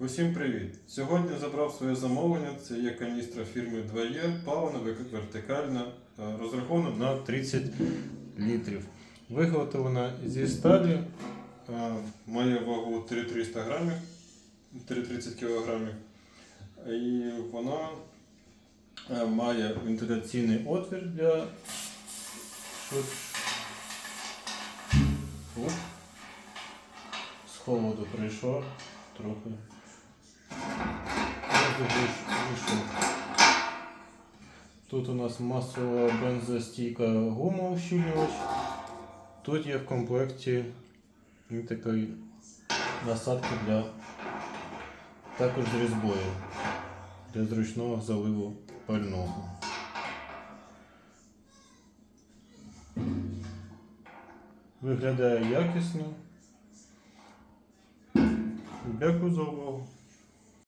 Усім привіт! Сьогодні забрав своє замовлення. Це є каністра фірми 2E, паливна вертикальна, е, розрахована на 30 літрів. Виготовлена зі сталі, е, має вагу 3300 грамів, 330 кілограмів. І вона е, має вентиляційний отвір для Оп. з холоду прийшов трохи. Вийшов. Тут у нас масова бензостійка гума ущільнювач. Тут є в комплекті і такий насадки для також з різьбою для зручного заливу пального. Виглядає якісно. Дякую за увагу.